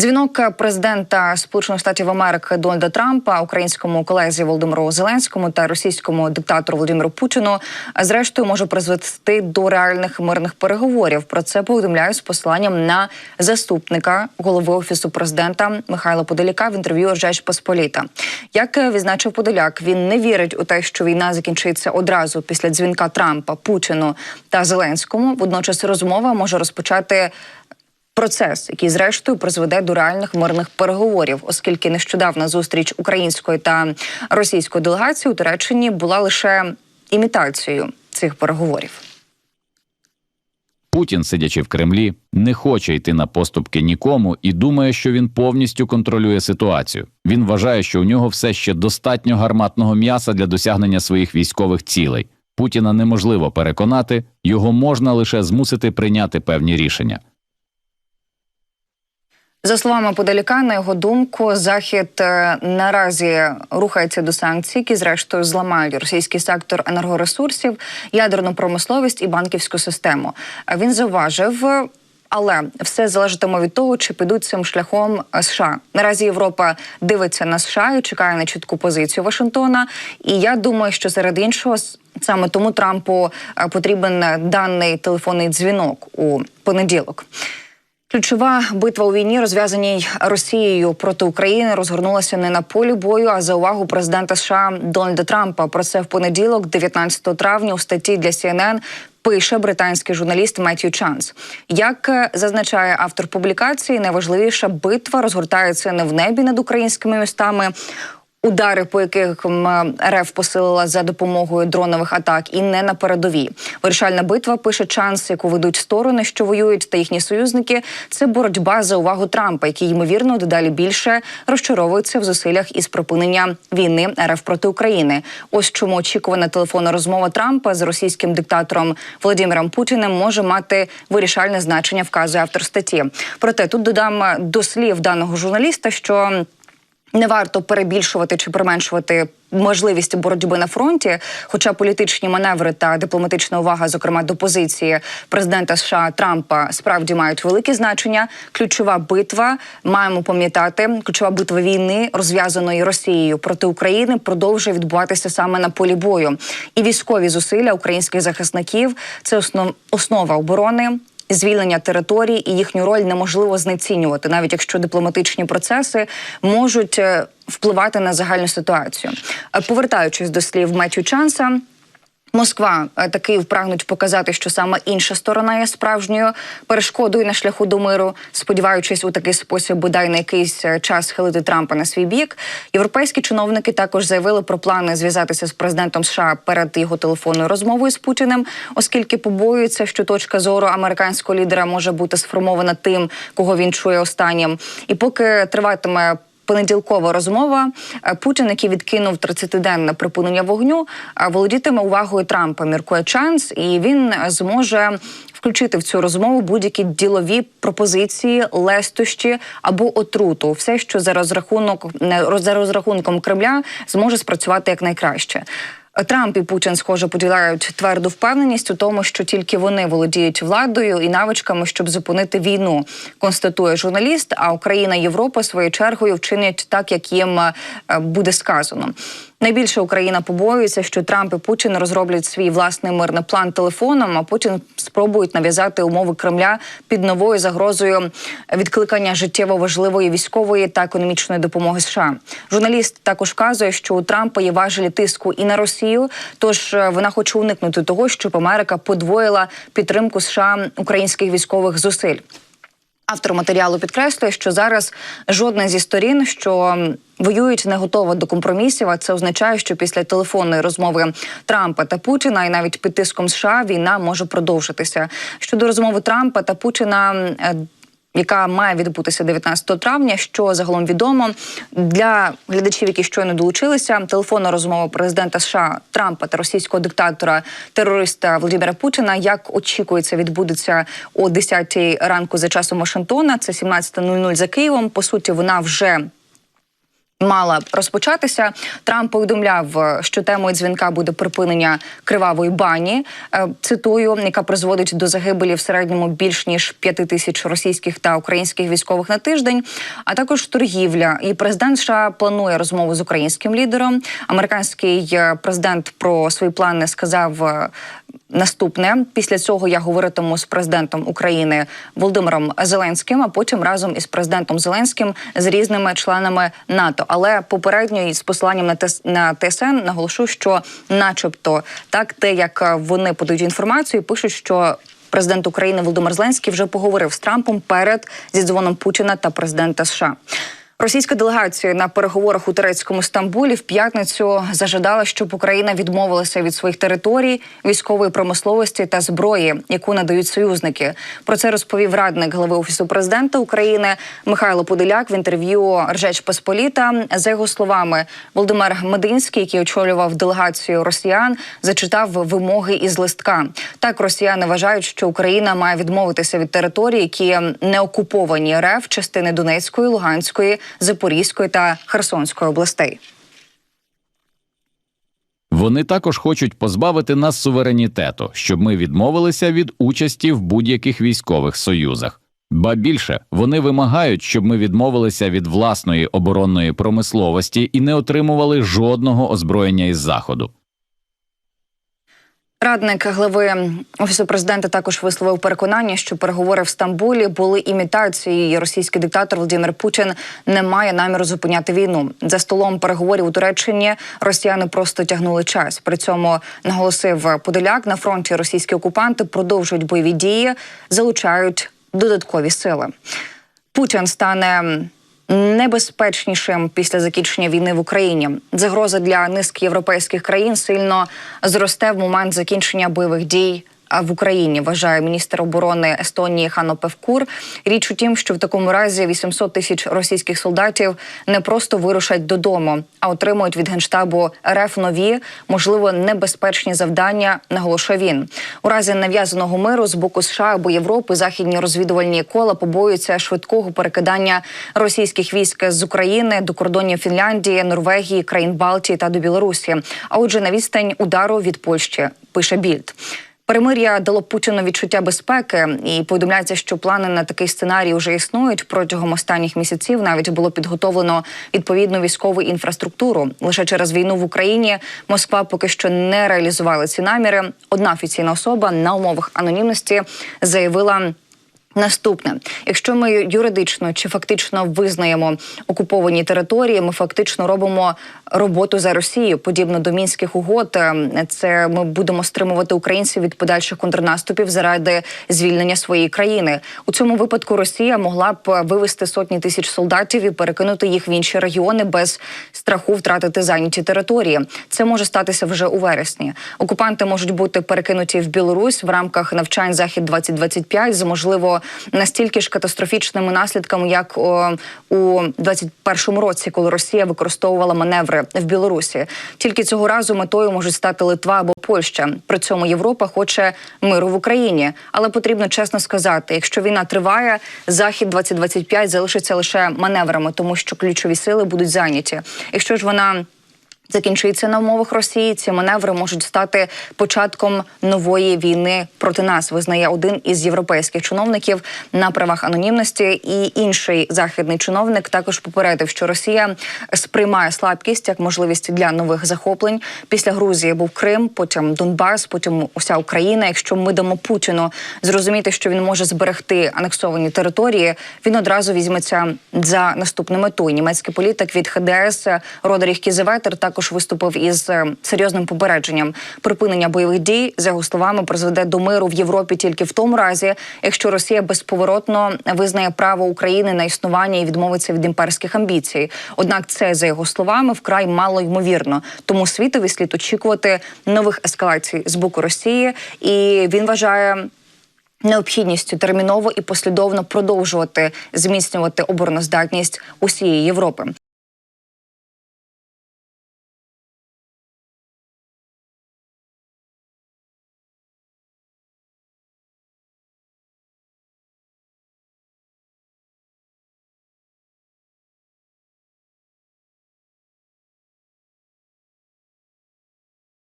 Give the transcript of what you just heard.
Дзвінок президента Сполучених Штатів Америки Дональда Трампа українському колезі Володимиру Зеленському та російському диктатору Володимиру Путіну зрештою може призвести до реальних мирних переговорів. Про це повідомляють з посиланням на заступника голови офісу президента Михайла Подоляка в інтерв'ю «Ржач Посполіта. Як відзначив Подоляк, він не вірить у те, що війна закінчиться одразу після дзвінка Трампа, Путіну та Зеленському. Водночас розмова може розпочати процес, який зрештою призведе до реальних мирних переговорів, оскільки нещодавна зустріч української та російської делегації у Туреччині була лише імітацією цих переговорів. Путін, сидячи в Кремлі, не хоче йти на поступки нікому і думає, що він повністю контролює ситуацію. Він вважає, що у нього все ще достатньо гарматного м'яса для досягнення своїх військових цілей. Путіна неможливо переконати, його можна лише змусити прийняти певні рішення. За словами Подоляка, на його думку, захід е, наразі рухається до санкцій, які зрештою зламають російський сектор енергоресурсів, ядерну промисловість і банківську систему. Він зауважив. Але все залежатиме від того, чи підуть цим шляхом США. Наразі Європа дивиться на США і чекає на чітку позицію Вашингтона. І я думаю, що серед іншого саме тому Трампу е, потрібен даний телефонний дзвінок у понеділок. Ключова битва у війні, розв'язаній Росією проти України, розгорнулася не на полі бою, а за увагу президента США Дональда Трампа. Про це в понеділок, 19 травня, у статті для CNN Пише британський журналіст Меттью Чанс. Як е, зазначає автор публікації, найважливіша битва розгортається не в небі над українськими містами удари, по яких РФ посилила за допомогою дронових атак, і не на передовій. Вирішальна битва пише Чанс, яку ведуть сторони, що воюють, та їхні союзники. Це боротьба за увагу Трампа, який ймовірно дедалі більше розчаровується в зусиллях із припинення війни РФ проти України. Ось чому очікувана телефонна розмова Трампа з російським диктатором Володимиром Путіним може мати вирішальне значення, вказує автор статті. Проте тут додам до слів даного журналіста, що не варто перебільшувати чи применшувати можливість боротьби на фронті. Хоча політичні маневри та дипломатична увага, зокрема до позиції президента США Трампа, справді мають велике значення. Ключова битва маємо пам'ятати. Ключова битва війни, розв'язаної Росією проти України, продовжує відбуватися саме на полі бою. І військові зусилля українських захисників це основ основа оборони звільнення територій і їхню роль неможливо знецінювати, навіть якщо дипломатичні процеси можуть е, впливати на загальну ситуацію. Е, повертаючись до слів Меттю Чанса. Москва е, таки прагнуть показати, що саме інша сторона є справжньою перешкодою на шляху до миру, сподіваючись у такий спосіб, бодай на якийсь е, час схилити Трампа на свій бік. Європейські чиновники також заявили про плани зв'язатися з президентом США перед його телефонною розмовою з Путіним, оскільки побоюються, що точка зору американського лідера може бути сформована тим, кого він чує останнім, і поки триватиме понеділкова розмова. Е, Путін, який відкинув 30-денне припинення вогню, е, володітиме увагою Трампа. Міркує Чанс, і він зможе. Включити в цю розмову будь-які ділові пропозиції, лестощі або отруту, все, що за розрахунок за розрахунком Кремля зможе спрацювати як найкраще. Трамп і Путін, схоже, поділяють тверду впевненість у тому, що тільки вони володіють владою і навичками, щоб зупинити війну. Констатує журналіст. А Україна Європа своєю чергою вчинять так, як їм е, буде сказано. Найбільше Україна побоюється, що Трамп і Путін розроблять свій власний мирний план телефоном, а потім спробують нав'язати умови Кремля під новою загрозою відкликання життєво важливої військової та економічної допомоги США. Журналіст також вказує, що у Трампа є важелі тиску і на Росію. Тож е, вона хоче уникнути того, щоб Америка подвоїла підтримку США українських військових зусиль. Автор матеріалу підкреслює, що зараз жодна зі сторін, що воюють, не готова до компромісів. А це означає, що після телефонної розмови Трампа та Путіна і навіть під тиском США війна може продовжитися. Щодо розмови Трампа та Путіна. Яка має відбутися 19 травня. Що загалом відомо для глядачів, які щойно долучилися, телефонна розмова президента США Трампа та російського диктатора терориста Володимира Путіна, як очікується, відбудеться о 10 ранку за часом Вашингтона. Це 17.00 за Києвом. По суті, вона вже Мала розпочатися. Трамп повідомляв, е, що темою дзвінка буде припинення кривавої бані. е, Цитую, яка призводить до загибелі в середньому більш ніж п'яти тисяч російських та українських військових на тиждень, а також торгівля. І президент США планує розмову з українським лідером. Американський е, президент про свої плани сказав. Наступне після цього я говоритиму з президентом України Володимиром Зеленським, а потім разом із президентом Зеленським з різними членами НАТО. Але попередньо із посиланням на ТС на ТСН наголошу, що, начебто, так те, як е, вони подають інформацію, пишуть, що. Президент України Володимир Зеленський вже поговорив з Трампом перед зі дзвоном Путіна та президента США. Російська делегація на переговорах у турецькому Стамбулі в п'ятницю зажадала, щоб Україна відмовилася від своїх територій, військової промисловості та зброї, яку надають союзники. Про це розповів радник голови офісу президента України Михайло Подоляк в інтерв'ю Ржеч Посполіта. За його словами, Володимир Мединський, який очолював делегацію росіян, зачитав вимоги із листка. Так росіяни вважають, що Україна має відмовитися від територій, які не окуповані РФ, частини Донецької, Луганської. Запорізької та Херсонської областей. Вони також хочуть позбавити нас суверенітету, щоб ми відмовилися від участі в будь-яких військових союзах. Ба більше вони вимагають, щоб ми відмовилися від власної оборонної промисловості і не отримували жодного озброєння із заходу. Радник глави офісу президента також висловив переконання, що переговори в Стамбулі були імітацією. і Російський диктатор Володимир Путін не має наміру зупиняти війну. За столом переговорів у Туреччині росіяни просто тягнули час. При цьому наголосив Подоляк на фронті російські окупанти продовжують бойові дії, залучають додаткові сили. Путін стане небезпечнішим після закінчення війни в Україні. Загроза для низки європейських країн сильно зросте в момент закінчення бойових дій. В Україні вважає міністр оборони Естонії Хано Певкур. Річ у тім, що в такому разі 800 тисяч російських солдатів не просто вирушать додому, а отримують від генштабу РФ нові, можливо, небезпечні завдання. Наголошує він у разі нав'язаного миру з боку США або Європи. Західні розвідувальні кола побоюються швидкого перекидання російських військ з України до кордонів Фінляндії, Норвегії, країн Балтії та до Білорусі. А отже, на відстань удару від Польщі пише Більд. Перемир'я дало Путіну відчуття безпеки, і повідомляється, що плани на такий сценарій вже існують протягом останніх місяців. Навіть було підготовлено відповідну військову інфраструктуру. Лише через війну в Україні Москва поки що не реалізувала ці наміри. Одна офіційна особа на умовах анонімності заявила. Наступне, якщо ми юридично чи фактично визнаємо окуповані території, ми фактично робимо роботу за Росію, подібно до мінських угод. Е, Це ми будемо стримувати українців від подальших контрнаступів заради звільнення своєї країни. У цьому випадку Росія могла б вивести сотні тисяч солдатів і перекинути їх в інші регіони без страху втратити зайняті території. Це може статися вже у вересні. Окупанти можуть бути перекинуті в Білорусь в рамках навчань захід 2025 з можливо настільки ж катастрофічними наслідками, як о, у 21-му році, коли Росія використовувала маневри в Білорусі. Тільки цього разу метою можуть стати Литва або Польща. При цьому Європа хоче миру в Україні, але потрібно чесно сказати: якщо війна триває, захід 2025 залишиться лише маневрами, тому що ключові сили будуть зайняті. Якщо ж вона закінчиться на умовах Росії. Ці маневри можуть стати початком нової війни проти нас. Визнає один із європейських чиновників на правах анонімності. І інший західний чиновник також попередив, що Росія сприймає слабкість як можливість для нових захоплень. Після Грузії був Крим, потім Донбас, потім уся Україна. Якщо ми дамо Путіну зрозуміти, що він може зберегти анексовані території, він одразу візьметься за наступну мету. Німецький політик від ХДС Родеріх Кізеветер також виступив із е, серйозним попередженням. Припинення бойових дій за його словами призведе до миру в Європі тільки в тому разі, якщо Росія безповоротно визнає право України на існування і відмовиться від імперських амбіцій. Однак це за його словами вкрай мало ймовірно. Тому світові слід очікувати нових ескалацій з боку Росії, і він вважає. Необхідністю терміново і послідовно продовжувати зміцнювати обороноздатність усієї Європи.